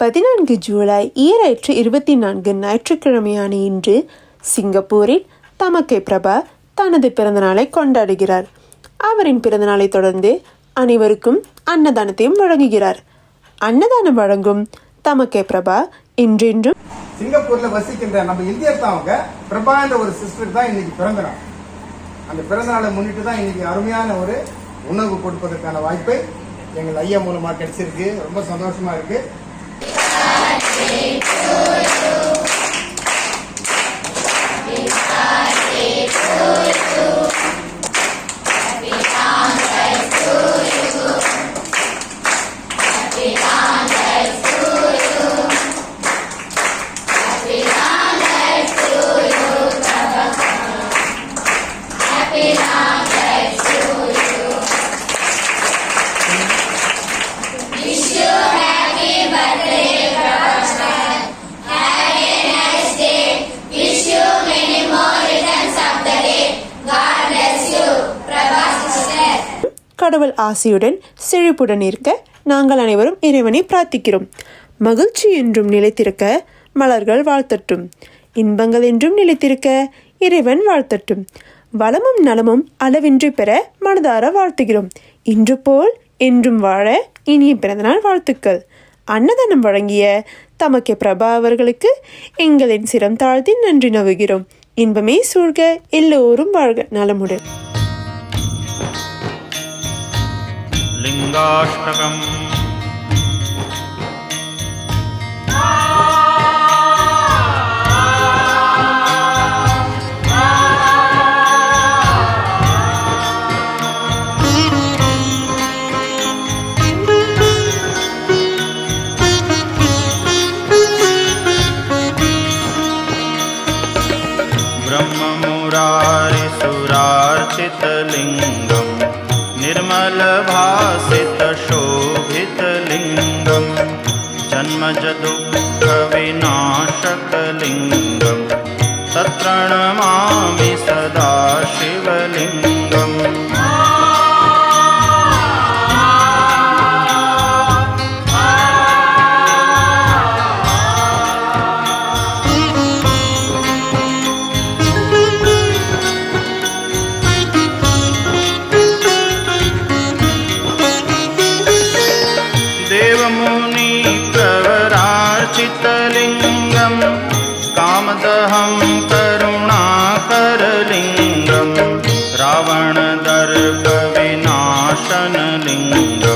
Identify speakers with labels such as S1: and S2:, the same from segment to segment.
S1: பதினான்கு ஜூலை ஈராயிற்று இருபத்தி நான்கு ஞாயிற்றுக்கிழமையான இன்று சிங்கப்பூரில் தமக்கை பிரபா தனது பிறந்தநாளை கொண்டாடுகிறார். அவரின் பிறந்தநாளை தொடர்ந்து அனைவருக்கும் அன்னதானத்தையும் வழங்குகிறார். அன்னதானம் வழங்கும் தமக்கை பிரபா இன்றென்றும்
S2: சிங்கப்பூர்ல வசிக்கின்ற நம்ம இந்தியர் தான் பிரபா என்ற ஒரு சிஸ்டர் தான் இன்னைக்கு பிறந்தநாள். அந்த பிறந்த நாளை முன்னிட்டு தான் இன்னைக்கு அருமையான ஒரு உணவு கொடுப்பதற்கான வாய்ப்பை எங்கள் ஐயா மூலமா கிடைச்சிருக்கு. ரொம்ப சந்தோஷமா இருக்கு. birthday to you.
S1: கடவுள் ஆசியுடன் செழிப்புடன் இருக்க நாங்கள் அனைவரும் இறைவனை பிரார்த்திக்கிறோம். மகிழ்ச்சி என்றும் நிலைத்திருக்க மலர்கள் வாழ்த்தட்டும். இன்பங்கள் என்றும் நிலைத்திருக்க இறைவன் வாழ்த்தட்டும். வளமும் நலமும் அளவின்றி பெற மனதார வாழ்த்துகிறோம். இன்று போல் என்றும் வாழ இனிய பிறந்தநாள் வாழ்த்துக்கள். அன்னதானம் வழங்கிய தமக்கே பிரபா அவர்களுக்கு எங்களின் சிரம் தாழ்த்தி நன்றி நவுகிறோம். இன்பமே சூழ்க எல்லோரும் வாழ்க. நலமுடன்.
S3: लिङ्गाष्टकम् ब्रह्ममुरारिसुरार्चितलिङ्गम् निर्मलभासितशोभितलिङ्गं जन्मजदुःखविनाशकलिङ्गं तत्रणमा लिंगम कामद हम करलिङ्गं कामदहं करुणाकरलिङ्गं रावणदर्पविनाशनलिङ्गम्।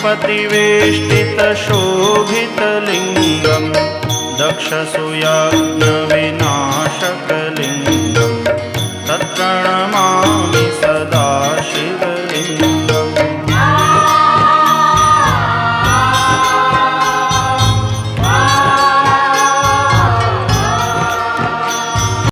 S3: तिवेष्टितशोभितलिङ्गम् दक्षसुया